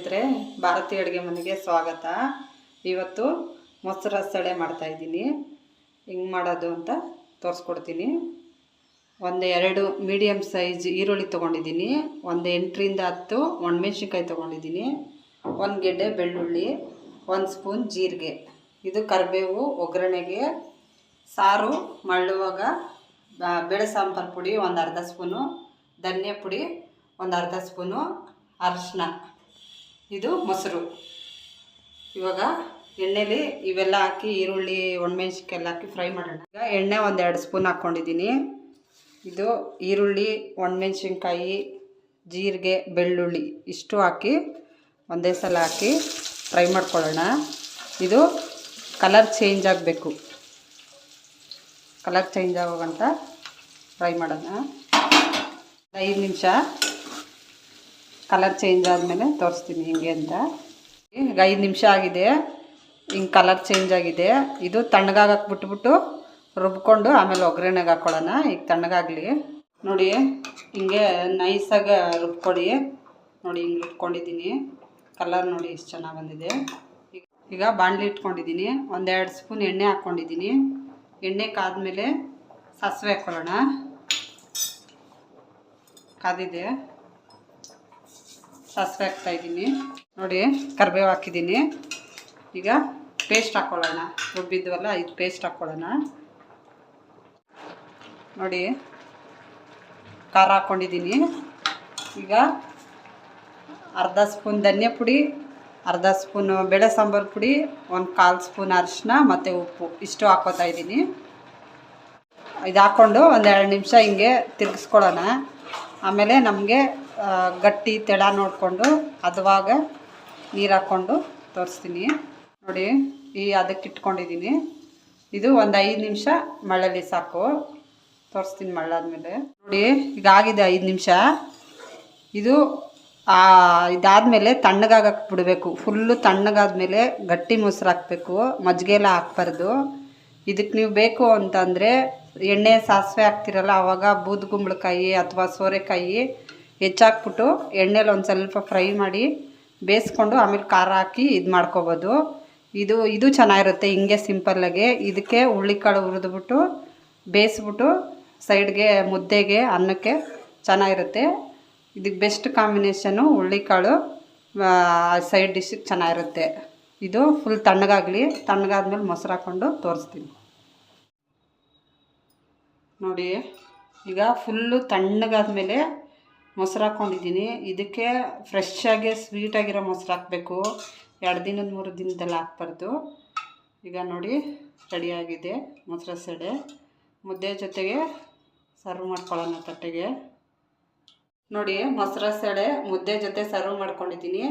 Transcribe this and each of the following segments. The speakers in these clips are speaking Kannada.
ಸ್ನೇಹಿತರೆ, ಭಾರತೀಯ ಅಡುಗೆ ಮನೆಗೆ ಸ್ವಾಗತ. ಇವತ್ತು ಮೊಸರು ಸಡೆ ಮಾಡ್ತಾಯಿದ್ದೀನಿ ಹಿಂಗೆ ಮಾಡೋದು ಅಂತ ತೋರಿಸ್ಕೊಡ್ತೀನಿ. ಒಂದು ಎರಡು ಮೀಡಿಯಮ್ ಸೈಜ್ ಈರುಳ್ಳಿ ತೊಗೊಂಡಿದ್ದೀನಿ. ಒಂದು ಎಂಟರಿಂದ ಹತ್ತು ಒಣಮೆಣ್ಸಿನ್ಕಾಯಿ ತೊಗೊಂಡಿದ್ದೀನಿ. ಒಂದು ಗೆಡ್ಡೆ ಬೆಳ್ಳುಳ್ಳಿ, ಒಂದು ಸ್ಪೂನ್ ಜೀರಿಗೆ. ಇದು ಕರಿಬೇವು, ಒಗ್ಗರಣೆಗೆ. ಸಾರು, ಮಳ್ಳುವಾಗ ಬೇಳೆ ಸಾಂಬಾರು ಪುಡಿ ಒಂದು ಅರ್ಧ ಸ್ಪೂನು, ಧನ್ಯ ಪುಡಿ ಒಂದು ಅರ್ಧ ಸ್ಪೂನು ಅರಿಶಿನ ಇದು ಮೊಸರು. ಇವಾಗ ಎಣ್ಣೆಲಿ ಇವೆಲ್ಲ ಹಾಕಿ ಈರುಳ್ಳಿ ಒಣಮೆಣ್ಸಿನ್ಕಾಯಿ ಎಲ್ಲ ಹಾಕಿ ಫ್ರೈ ಮಾಡೋಣ. ಈಗ ಎಣ್ಣೆ ಒಂದು ಎರಡು ಸ್ಪೂನ್ ಹಾಕ್ಕೊಂಡಿದ್ದೀನಿ ಇದು ಈರುಳ್ಳಿ, ಒಣಮೆಣ್ಸಿನ್ಕಾಯಿ, ಜೀರಿಗೆ, ಬೆಳ್ಳುಳ್ಳಿ ಇಷ್ಟು ಹಾಕಿ ಒಂದೇ ಸಲ ಹಾಕಿ ಫ್ರೈ ಮಾಡ್ಕೊಳ್ಳೋಣ. ಇದು ಕಲರ್ ಚೇಂಜ್ ಆಗಬೇಕು. ಕಲರ್ ಚೇಂಜ್ ಆಗೋಗಂತ ಫ್ರೈ ಮಾಡೋಣ. ಐದು ನಿಮಿಷ. ಕಲರ್ ಚೇಂಜ್ ಆದಮೇಲೆ ತೋರಿಸ್ತೀನಿ ಹಿಂಗೆ ಅಂತ. ಈಗ ಐದು ನಿಮಿಷ ಆಗಿದೆ. ಹಿಂಗೆ ಕಲರ್ ಚೇಂಜ್ ಆಗಿದೆ. ಇದು ತಣ್ಣಗಾಗಕ್ಕೆ ಬಿಟ್ಬಿಟ್ಟು ರುಬ್ಕೊಂಡು ಆಮೇಲೆ ಒಗ್ಗರಣೆಗೆ ಹಾಕ್ಕೊಳ್ಳೋಣ ಈಗ ತಣ್ಣಗಾಗಲಿ. ನೋಡಿ, ಹಿಂಗೆ ನೈಸಾಗಿ ರುಬ್ಕೊಡಿ. ನೋಡಿ, ಹಿಂಗೆ ರುಬ್ಕೊಂಡಿದ್ದೀನಿ. ಕಲರ್ ನೋಡಿ ಎಷ್ಟು ಚೆನ್ನಾಗಿ ಬಂದಿದೆ. ಈಗ- ಬಾಣಲಿ ಇಟ್ಕೊಂಡಿದ್ದೀನಿ. ಒಂದೆರಡು ಸ್ಪೂನ್ ಎಣ್ಣೆ ಹಾಕ್ಕೊಂಡಿದ್ದೀನಿ. ಎಣ್ಣೆ ಕಾದ್ಮೇಲೆ ಸಾಸಿವೆ ಹಾಕ್ಕೊಳ್ಳೋಣ ಕಾದಿದೆ. ಸಾಸಿವೆ ಹಾಕ್ತಾ ಇದ್ದೀನಿ. ನೋಡಿ, ಕರಿಬೇವು ಹಾಕಿದ್ದೀನಿ. ಈಗ ಪೇಸ್ಟ್ ಹಾಕ್ಕೊಳ್ಳೋಣ ರುಬ್ಬಿದ್ವಲ್ಲ, ಇದು ಪೇಸ್ಟ್ ಹಾಕ್ಕೊಳ್ಳೋಣ ನೋಡಿ, ಖಾರ ಹಾಕ್ಕೊಂಡಿದ್ದೀನಿ ಈಗ ಅರ್ಧ ಸ್ಪೂನ್ ಧನ್ಯ ಪುಡಿ, ಅರ್ಧ ಸ್ಪೂನು ಬೇಳೆ ಸಾಂಬಾರು ಪುಡಿ, ಒಂದು ಕಾಲು ಸ್ಪೂನ್ ಅರಿಶಿನ ಮತ್ತು ಉಪ್ಪು. ಇಷ್ಟು ಹಾಕೋತಾ ಇದ್ದೀನಿ. ಇದು ಹಾಕ್ಕೊಂಡು ಒಂದೆರಡು ನಿಮಿಷ ಹಿಂಗೆ ತಿರುಗಿಸ್ಕೊಳ್ಳೋಣ. ಆಮೇಲೆ ನಮಗೆ ಗಟ್ಟಿ ತೆಳ ನೋಡಿಕೊಂಡು ಹದವಾಗ ನೀರು ಹಾಕ್ಕೊಂಡು ತೋರಿಸ್ತೀನಿ. ನೋಡಿ, ಈ ಅದಕ್ಕೆ ಇಟ್ಕೊಂಡಿದ್ದೀನಿ ಇದು ಒಂದು ಐದು ನಿಮಿಷ ಮಳ್ಳಲ್ಲಿ ಸಾಕು. ತೋರಿಸ್ತೀನಿ ಮಳ್ಳಾದ್ಮೇಲೆ ನೋಡಿ, ಈಗ ಆಗಿದೆ ಐದು ನಿಮಿಷ. ಇದು ಇದಾದಮೇಲೆ ತಣ್ಣಗಾಗಕ್ಕೆ ಬಿಡಬೇಕು. ಫುಲ್ಲು ತಣ್ಣಗಾದ್ಮೇಲೆ ಗಟ್ಟಿ ಮೊಸರು ಹಾಕಬೇಕು. ಮಜ್ಜಿಗೆ ಎಲ್ಲ ಹಾಕ್ಬಾರ್ದು. ಇದಕ್ಕೆ ನೀವು ಬೇಕು ಅಂತಂದರೆ ಎಣ್ಣೆ ಸಾಸಿವೆ ಹಾಕ್ತಿರಲ್ಲ ಆವಾಗ ಬೂದ್ಗುಂಬಳಕಾಯಿ ಅಥವಾ ಸೋರೆಕಾಯಿ ಹೆಚ್ಚಾಕ್ಬಿಟ್ಟು ಎಣ್ಣೆಲಿ ಒಂದು ಸ್ವಲ್ಪ ಫ್ರೈ ಮಾಡಿ ಬೇಯಿಸ್ಕೊಂಡು ಆಮೇಲೆ ಖಾರ ಹಾಕಿ ಇದು ಮಾಡ್ಕೊಬೋದು. ಇದು ಇದು ಚೆನ್ನಾಗಿರುತ್ತೆ ಹಿಂಗೆ ಸಿಂಪಲ್ಲಾಗೆ ಇದಕ್ಕೆ ಹುಳ್ಳಿಕಾಳು ಹುರಿದ್ಬಿಟ್ಟು ಬೇಯಿಸ್ಬಿಟ್ಟು ಸೈಡ್ಗೆ ಮುದ್ದೆಗೆ ಅನ್ನಕ್ಕೆ ಚೆನ್ನಾಗಿರುತ್ತೆ. ಇದಕ್ಕೆ ಬೆಸ್ಟ್ ಕಾಂಬಿನೇಷನು ಹುಳ್ಳಿಕಾಳು ಸೈಡ್ ಡಿಶ್ಶಿಗೆ ಚೆನ್ನಾಗಿರುತ್ತೆ. ಇದು ಫುಲ್ ತಣ್ಣಗಾಗಲಿ, ತಣ್ಣಗಾದ್ಮೇಲೆ ಮೊಸರು ಹಾಕ್ಕೊಂಡು ತೋರಿಸ್ತೀನಿ. ನೋಡಿ, ಈಗ ಫುಲ್ಲು ತಣ್ಣಗಾದ್ಮೇಲೆ ಮೊಸರು ಹಾಕ್ಕೊಂಡಿದ್ದೀನಿ ಇದಕ್ಕೆ ಫ್ರೆಶ್ ಸ್ವೀಟಾಗಿರೋ ಮೊಸರು ಹಾಕಬೇಕು. ಎರಡು ದಿನದ ಮೂರು ದಿನದಲ್ಲಿ ಹಾಕ್ಬಾರ್ದು. ಈಗ ನೋಡಿ ರೆಡಿಯಾಗಿದೆ ಮೊಸರು ಸೆಡೆ. ಮುದ್ದೆ ಜೊತೆಗೆ ಸರ್ವ್ ಮಾಡ್ಕೊಳ್ಳೋಣ ತಟ್ಟೆಗೆ. ನೋಡಿ, ಮೊಸರು ಸೆಡೆ, ಮುದ್ದೆ ಜೊತೆ ಸರ್ವ್ ಮಾಡ್ಕೊಂಡಿದ್ದೀನಿ.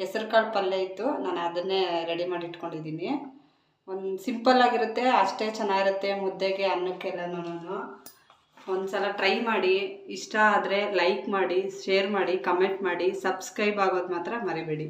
ಹೆಸ್ರು ಕಾಳು ಪಲ್ಯ ಇತ್ತು, ನಾನು ಅದನ್ನೇ ರೆಡಿ ಮಾಡಿ ಇಟ್ಕೊಂಡಿದ್ದೀನಿ. ಒಂದು ಸಿಂಪಲ್ ಆಗಿರುತ್ತೆ, ಅಷ್ಟೇ ಚೆನ್ನಾಗಿರುತ್ತೆ ಮುದ್ದೆಗೆ ಅನ್ನಕ್ಕೆಲ್ಲನೂ ಒಂದು ಸಲ ಟ್ರೈ ಮಾಡಿ, ಇಷ್ಟ ಆದರೆ ಲೈಕ್ ಮಾಡಿ ಶೇರ್ ಮಾಡಿ ಕಮೆಂಟ್ ಮಾಡಿ ಸಬ್ಸ್ಕ್ರೈಬ್ ಆಗೋದು ಮಾತ್ರ ಮರಿಬೇಡಿ.